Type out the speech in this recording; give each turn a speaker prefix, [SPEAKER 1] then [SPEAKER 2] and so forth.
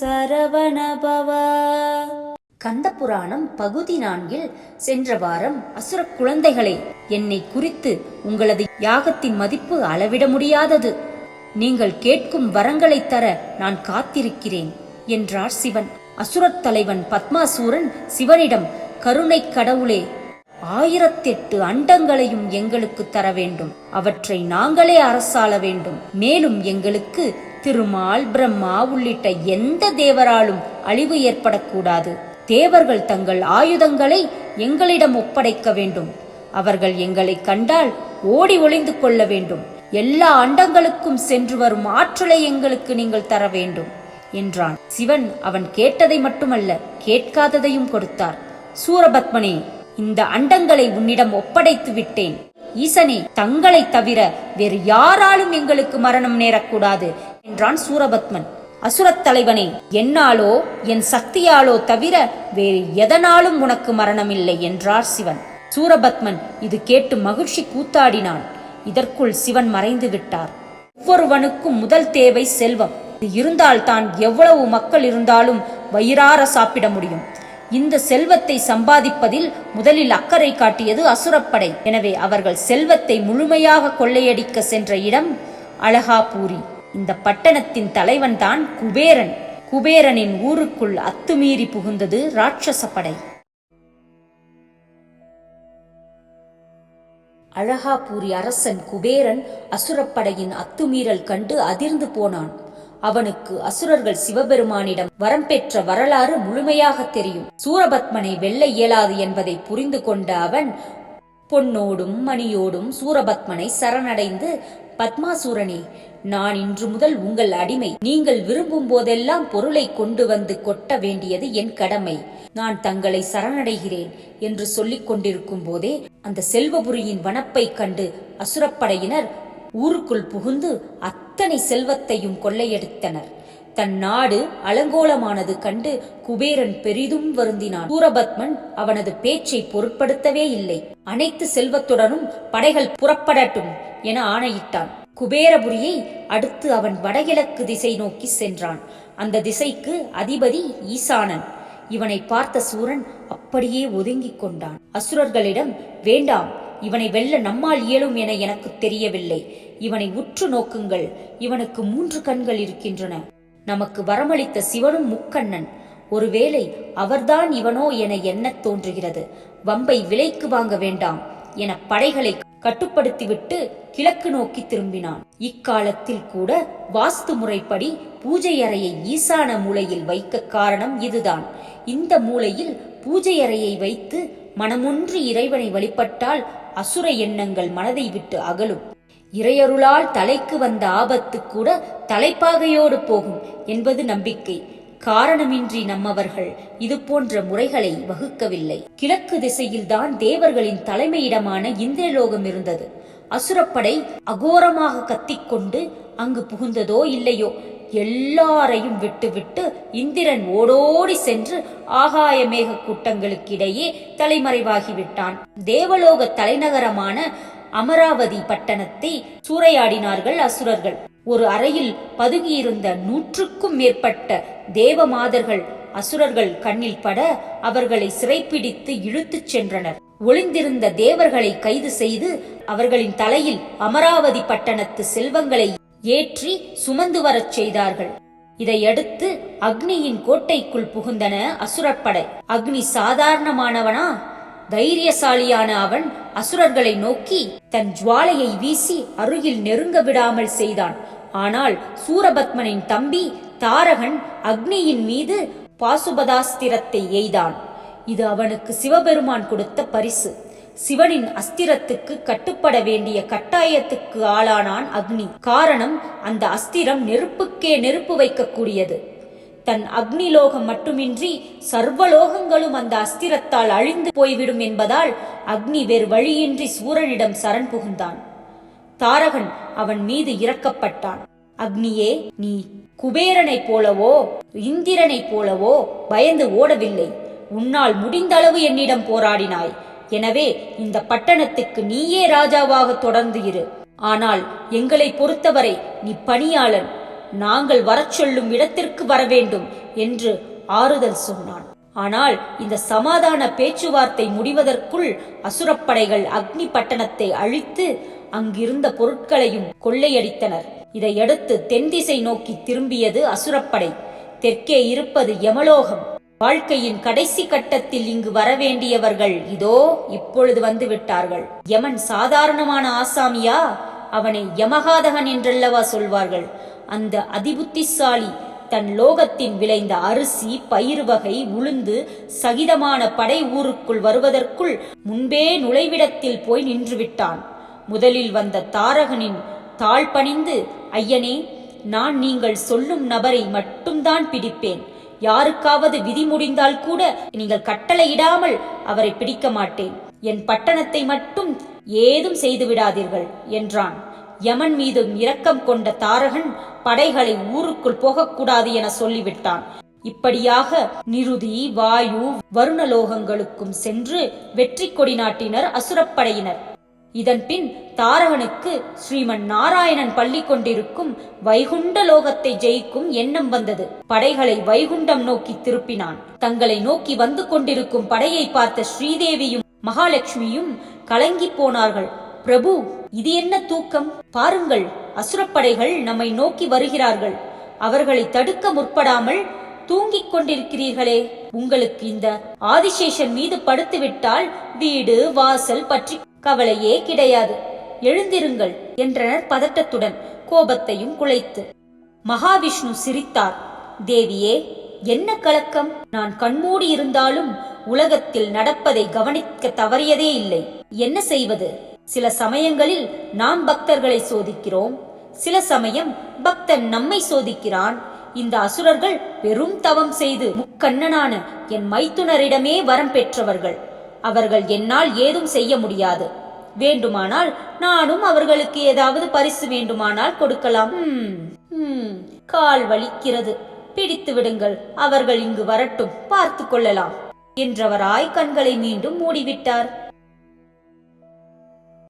[SPEAKER 1] சரவணபவ.
[SPEAKER 2] கந்தபுராணம் பகுதி நான்கில் சென்ற வாரம் அசுர குழந்தைகளே என்னை குறித்து உங்களது யாகத்தின் மதிப்பு அளவிட முடியாதது. நீங்கள் கேட்கும் வரங்களைத் தர நான் காத்திருக்கிறேன் என்றார் சிவன். அசுரத் தலைவன் பத்மாசூரன் சிவனிடம் கருணைக் கடவுளே ஆயிரத்தெட்டு அண்டங்களையும் எங்களுக்கு தர வேண்டும். அவற்றை நாங்களே அரசாள வேண்டும். மேலும் எங்களுக்கு திருமால் பிரம்மா உள்ளிட்ட எந்த தேவராலும் அழிவு ஏற்படக்கூடாது. தேவர்கள் தங்கள் ஆயுதங்களை எங்களிடம் ஒப்படைக்க வேண்டும். அவர்கள் எங்களை கண்டால் ஓடி ஒளிந்து கொள்ள வேண்டும். எல்லா அண்டங்களுக்கும் சென்று வரும் ஆற்றலை எங்களுக்கு நீங்கள் தர வேண்டும் என்றான். சிவன் அவன் கேட்டதை மட்டுமல்ல கேட்காததையும் கொடுத்தார். சூரபத்மனே இந்த அண்டங்களை உன்னிடம் ஒப்படைத்து விட்டேன். ஈசனே தங்களை தவிர வேறு யாராலும் எங்களுக்கு மரணம் நேரக்கூடாது என்றான் சூரபத்மன். அசுரத் தலைவனே என்னாலோ என் சக்தியாலோ தவிர வேறு எதனாலும் உனக்கு மரணமில்லை என்றார் சிவன். சூரபத்மன் இது கேட்டு மகிழ்ச்சி கூத்தாடினான். இதற்குள் சிவன் மறைந்து விட்டார். ஒவ்வொருவனுக்கும் முதல் தேவை செல்வம். இது இருந்தால் தான் எவ்வளவு மக்கள் இருந்தாலும் வயிறார சாப்பிட முடியும். இந்த செல்வத்தை சம்பாதிப்பதில் முதலில் அக்கறை காட்டியது அசுரப்படை. எனவே அவர்கள் செல்வத்தை முழுமையாக கொள்ளையடிக்க சென்ற இடம் அழகாபூரி. இந்த பட்டணத்தின் தலைவன் தான் குபேரன். குபேரனின் ஊருக்குள் அத்துமீறி புகுந்தது ராட்சச படை. அழகாபூரி அரசன் குபேரன் அசுரப்படையின் அத்துமீறல் கண்டு அதிர்ந்து போனான். அவனுக்கு அசுரர்கள் சிவபெருமானிடம் வரம் பெற்ற வரலாறு முழுமையாக தெரியும். சூரபத்மனை வெல்ல இயலாது என்பதை புரிந்து கொண்ட அவன் பொன்னோடும் மணியோடும் சூரபத்மனை சரணடைந்து பத்மாசூரனே நான் இன்று முதல் உங்கள் அடிமை. நீங்கள் விரும்பும் போதெல்லாம் பொருளை கொண்டு வந்து கொட்ட வேண்டியது என் கடமை. நான் தங்களை சரணடைகிறேன் என்று சொல்லிக் கொண்டிருக்கும் போதே அந்த செல்வபுரியின் வனப்பை கண்டு அசுரப்படையினர் ஊருக்குள் புகுந்து அத்தனை செல்வத்தையும் கொள்ளையடித்தனர். தன் நாடு அலங்கோலமானது கண்டு குபேரன் பெரிதும் வருந்தினான். சூரபத்மன் அவனது பேச்சை பொருட்படுத்தவே இல்லை. அனைத்து செல்வத்துடனும் படைகள் புறப்படட்டும் என ஆணையிட்டான். குபேரபுரியை அடுத்து அவன் வடகிழக்கு திசை நோக்கி சென்றான். அந்த திசைக்கு அதிபதி ஈசானன். இவனை பார்த்த சூரன் அப்படியே ஒதுங்கிக் கொண்டான். அசுரர்களிடம் வேண்டாம் இவனை வெல்ல நம்மால் இயலும் என எனக்கு தெரியவில்லை. இவனை உற்று நோக்குங்கள். இவனுக்கு மூன்று கண்கள் இருக்கின்றன. நமக்கு வரமளித்த சிவனும் முக்கண்ணன். ஒருவேளை அவர்தான் இவனோ என எண்ணத் தோன்றுகிறது. வம்பை விலைக்கு வாங்க வேண்டாம் என படைகளை கட்டுப்படுத்திவிட்டு கிழக்கு நோக்கி திரும்பினான். இக்காலத்தில் கூட வாஸ்து முறைப்படி பூஜை அறையை ஈசான மூலையில் வைக்க காரணம் இதுதான். இந்த மூலையில் பூஜை அறையை வைத்து மனமொன்று இறைவனை வழிபட்டால் அசுர எண்ணங்கள் மனதை விட்டு அகலும். இறையருளால் தலைக்கு வந்த ஆபத்து கூட தலைப்பாகையோடு போகும் என்பது நம்பிக்கை. காரணமின்றி நம்மவர்கள் இது போன்ற முறைகளை வகுக்கவில்லை. கிழக்கு திசையில்தான் தேவர்களின் தலைமையிடமான இந்திரலோகம் இருந்தது. அசுரப்படை அகோரமாக கத்திக்கொண்டு அங்கு புகுந்ததோ இல்லையோ எல்லாரையும் விட்டுவிட்டு இந்திரன் ஓடோடி சென்று ஆகாய மேக கூட்டங்களுக்கிடையே தலைமறைவாகிவிட்டான். தேவலோக தலைநகரமான அமராவதி பட்டணத்தை சூறையாடினார்கள் அசுரர்கள். ஒரு அறையில் பதுங்கியிருந்த நூற்றுக்கும் மேற்பட்ட தேவமாதர்கள் அசுரர்கள் கண்ணில் பட அவர்களை சிறைப்பிடித்து இழுத்துச் சென்றனர். ஒளிந்திருந்த தேவர்களை கைது செய்து அவர்களின் தலையில் அமராவதி பட்டணத்து செல்வங்களை ஏற்றி சுமந்து வரச் செய்தார்கள். இதையடுத்து அக்னியின் கோட்டைக்குள் புகுந்தன அசுரப்படை. அக்னி சாதாரணமானவனா? தைரியசாலியான அவன் அசுரர்களை நோக்கி தன் ஜுவாலையை வீசி அருகில் நெருங்க விடாமல் செய்தான். ஆனால் சூரபத்மனின் தம்பி தாரகன் அக்னியின் மீது பாசுபதாஸ்திரத்தை எய்தான். இது அவனுக்கு சிவபெருமான் கொடுத்த பரிசு. சிவனின் அஸ்திரத்துக்கு கட்டுப்பட வேண்டிய கட்டாயத்துக்கு ஆளானான் அக்னி. காரணம் அந்த அஸ்திரம் நெருப்புக்கே நெருப்பு வைக்கக்கூடியது. தன் அக்னிலோகம் மட்டுமின்றி சர்வலோகங்களும் அந்த அஸ்திரத்தால் அழிந்து போய்விடும் என்பதால் அக்னி வேறு வழியின்றி சூரனிடம் சரண் புகுந்தான். தாரகன் அவன் மீது இறக்கப்பட்டான் அக்னியே நீ குபேரனைப் போலவோ இந்திரனைப் போலவோ பயந்து ஓடவில்லை. உன்னால் முடிந்த அளவு என்னிடம் போராடினாய். எனவே இந்த பட்டணத்துக்கு நீயே ராஜாவாக தொடர்ந்து இரு. ஆனால் எங்களை பொறுத்தவரை நீ பணியாளன். நாங்கள் வரச் சொல்லும் இடத்திற்கு வர வேண்டும் என்று ஆறுதல் சொன்னான். ஆனால் இந்த சமாதான பேச்சுவார்த்தை முடிவதற்குள் அசுரப்படைகள் அக்னி பட்டணத்தை அழித்து அங்கிருந்த பொருட்களையும் கொள்ளையடித்தனர். இதையடுத்து தென் திசை நோக்கி திரும்பியது அசுரப்படை. தெற்கே இருப்பது யமலோகம். வாழ்க்கையின் கடைசி கட்டத்தில் இங்கு வரவேண்டியவர்கள் இதோ இப்பொழுது வந்து விட்டார்கள் யமன் சாதாரணமான ஆசாமியா? அவனை யமகாதகன் என்றல்லவா சொல்வார்கள்? அந்த அதிபுத்திசாலி தன் லோகத்தின் விளைந்த அரிசி பயிர் வகை உளுந்து சகிதமான படை ஊருக்குள் வருவதற்குள் முன்பே நுழைவிடத்தில் போய் நின்றுவிட்டான். முதலில் வந்த தாரகனின் தாழ் பணிந்து ஐயனே நான் நீங்கள் சொல்லும் நபரை மட்டும்தான் பிடிப்பேன். யாருக்காவது விதி முடிந்தால் கூட நீங்கள் கட்டளையிடாமல் அவரை பிடிக்க மாட்டேன். என் பட்டணத்தை மட்டும் ஏதும் செய்து விடாதீர்கள் என்றான். யமன் மீதும் இரக்கம் கொண்ட தாரகன் படைகளை ஊருக்குள் போகக்கூடாது என சொல்லிவிட்டான். இப்படியாக நிருதி வாயு வருணலோகங்களுக்கும் சென்று வெற்றி கொடி நாட்டினர் அசுரப்படையினர் இதன் பின் தாரகனுக்கு ஸ்ரீமன் நாராயணன் பள்ளி கொண்டிருக்கும் வைகுண்ட லோகத்தை ஜெயிக்கும் எண்ணம் வந்தது. படைகளை வைகுண்டம் நோக்கி திருப்பினான். தங்களை நோக்கி வந்து கொண்டிருக்கும் படையை பார்த்த ஸ்ரீதேவியும் மகாலட்சுமியும் கலங்கி போனார்கள். பிரபு இது என்ன தூக்கம்? பாருங்கள் அசுரப்படைகள் நம்மை நோக்கி வருகிறார்கள். அவர்களை தடுக்க முற்படாமல் தூங்கிக் கொண்டிருக்கிறீர்களே. உங்களுக்கு இந்த ஆதிசேஷன் மீது படுத்துவிட்டால் வீடு வாசல் பற்றி கவலையே கிடையாது. எழுந்திருங்கள் என்றனர் பதட்டத்துடன் கோபத்தையும் குலைத்து. மகாவிஷ்ணு சிரித்தார். தேவியே என்ன கலக்கம்? நான் கண்மூடி இருந்தாலும் உலகத்தில் நடப்பதை கவனிக்க தவறியதே இல்லை. என்ன செய்வது? சில சமயங்களில் நாம் பக்தர்களை சோதிக்கிறோம். சில சமயம் பக்தன் நம்மை சோதிக்கிறான். இந்த அசுரர்கள் பெரும் தவம் செய்து முக்கண்ணனான என் மைத்துனரிடமே வரம் பெற்றவர்கள். அவர்கள் என்னால் ஏதும் செய்ய முடியாது. வேண்டுமானால் நானும் அவர்களுக்கு ஏதாவது பரிசு வேண்டுமானால் கொடுக்கலாம். கால் வலிக்கிறது. பிடித்து விடுங்கள் அவர்கள் இங்கு வரட்டும் பார்த்து கொள்ளலாம் என்றவராய் கண்களை மீண்டும் மூடிவிட்டார்.